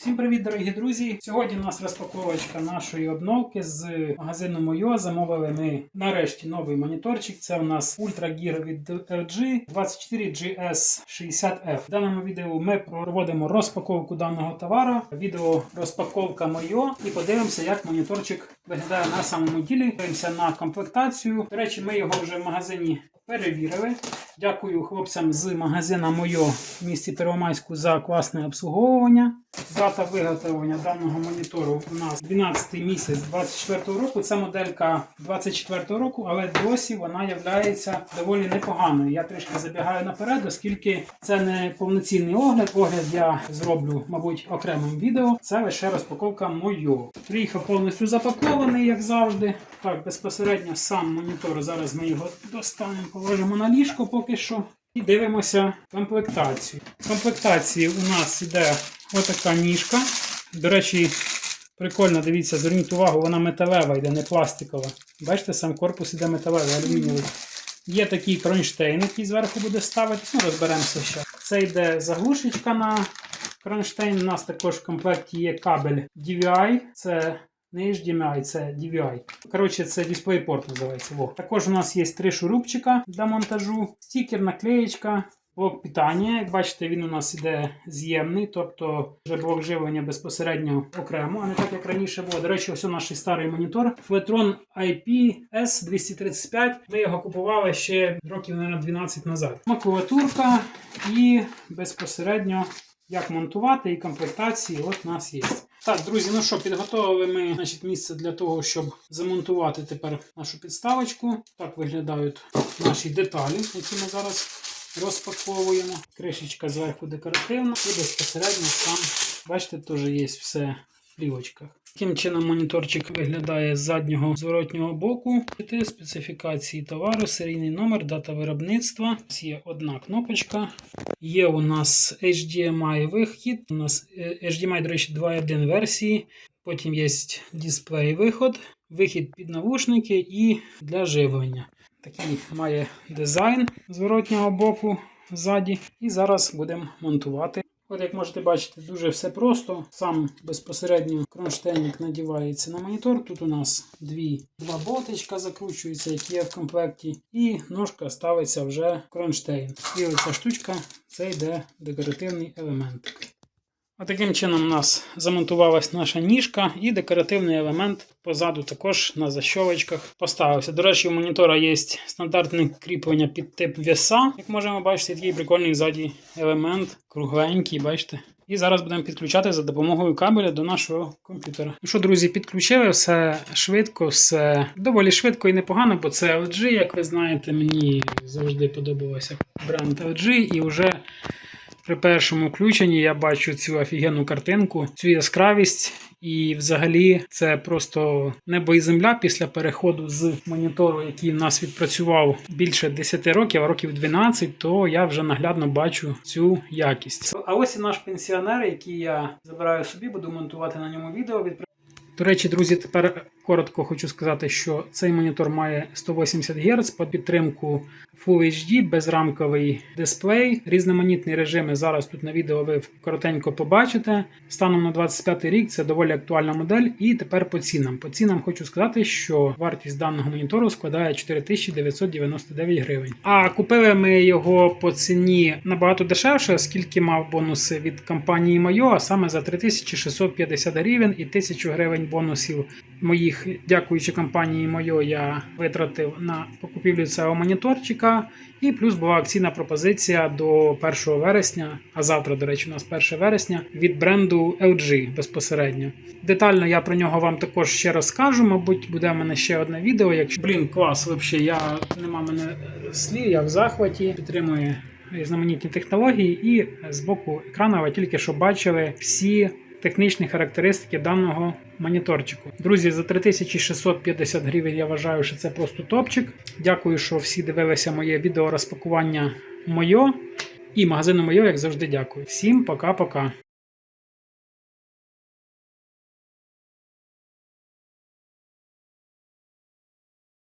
Всім привіт, дорогі друзі! Сьогодні у нас розпаковочка нашої обновки з магазину Мойо. Замовили ми нарешті новий моніторчик. Це у нас Ultra Gear від LG 24GS60F. В даному відео ми проводимо розпаковку даного товару. Відео розпаковка Мойо і подивимося, як моніторчик виглядає на самому ділі. Дивимося на комплектацію. До речі, ми його вже в магазині перевірили. Дякую хлопцям з магазина Мойо в місті Первомайську за класне обслуговування. Дата виготовлення даного монітору у нас 12 місяць 24 року. Це моделька 24 року, але досі вона є доволі непоганою. Я трішки забігаю наперед, оскільки це не повноцінний огляд. Огляд я зроблю, мабуть, окремим відео. Це лише розпаковка Мойо. Приїхав повністю запакований, як завжди. Так, безпосередньо сам монітор. Зараз ми його достанемо, положимо на ліжко поки що. І дивимося комплектацію. В комплектації у нас йде отака ніжка. До речі, прикольно, дивіться, зверніть увагу, вона металева йде, не пластикова. Бачите, сам корпус йде металевий, алюмінієвий. Є такий кронштейн, який зверху буде ставитися. Ну, розберемося ще. Це йде заглушечка на кронштейн. У нас також в комплекті є кабель DVI. Це не HDMI, це DVI. Коротше, це DisplayPort називається. Во. Також у нас є три шурупчика для монтажу, стікер, наклеєчка, блок питання. Як бачите, він у нас іде з'ємний, тобто вже блок живлення безпосередньо окремо, а не так як раніше було. До речі, ось наш старий монітор. Fletron IPS 235. Ми його купували ще років, мабуть, 12 назад. Макулатурка і безпосередньо як монтувати і комплектації от у нас є. Так, друзі, ну що, підготовили ми значить, місце для того, щоб замонтувати тепер нашу підставочку. Так виглядають наші деталі, які ми зараз розпаковуємо. Кришечка зверху декоративна і безпосередньо там, бачите, теж є все плівочках. Таким чином моніторчик виглядає з заднього зворотнього боку. Специфікації товару, серійний номер, дата виробництва. Є одна кнопочка. Є у нас HDMI вихід. У нас е, HDMI, до речі, 2.1 версії. Потім є дисплей виход, вихід під навушники і для живлення. Такий має дизайн зворотнього боку ззаді. І зараз будемо монтувати. От, як можете бачити, дуже все просто. Сам безпосередньо кронштейник надівається на монітор. Тут у нас дві, два болтичка закручуються, які є в комплекті, і ножка ставиться вже в кронштейн. І оця штучка це йде декоративний елемент. Отаким чином у нас замонтувалась наша ніжка і декоративний елемент позаду також на защолочках поставився. До речі, у монітора є стандартне кріплення під тип веса. Як можемо бачити, такий прикольний ззаді елемент, кругленький, бачите. І зараз будемо підключати за допомогою кабеля до нашого комп'ютера. Ну що, друзі, підключили все швидко, все доволі швидко і непогано, бо це LG, як ви знаєте, мені завжди подобався бренд LG і вже. При першому включенні я бачу цю офігенну картинку, цю яскравість, і взагалі це просто небо і земля після переходу з монітору, який в нас відпрацював більше 10 років, а років 12, то я вже наглядно бачу цю якість. А ось і наш пенсіонер, який я забираю собі, буду монтувати на ньому відео. До речі, друзі, тепер коротко хочу сказати, що цей монітор має 180 Гц під підтримку Full HD, безрамковий дисплей, різноманітні режими. Зараз тут на відео ви коротенько побачите. Станом на 25 рік це доволі актуальна модель. І тепер по цінам. По цінам хочу сказати, що вартість даного монітору складає 4999 гривень. А купили ми його по ціні набагато дешевше, оскільки мав бонуси від компанії Mayo, а саме за 3650 гривень і 1000 гривень бонусів моїх, дякуючи компанії Moyo, я витратив на покупівлю цього моніторчика. І плюс була акційна пропозиція до 1 вересня, а завтра, до речі, у нас 1 вересня від бренду LG безпосередньо. Детально я про нього вам також ще розкажу. Мабуть, буде в мене ще одне відео. Якщо блін, клас, взагалі, я нема мене слів, я в захваті підтримує різноманітні технології, і з боку екрану ви тільки що бачили всі технічні характеристики даного моніторчику. Друзі, за 3650 гривень я вважаю, що це просто топчик. Дякую, що всі дивилися моє відео розпакування моє. І магазину моє, як завжди, дякую. Всім пока-пока.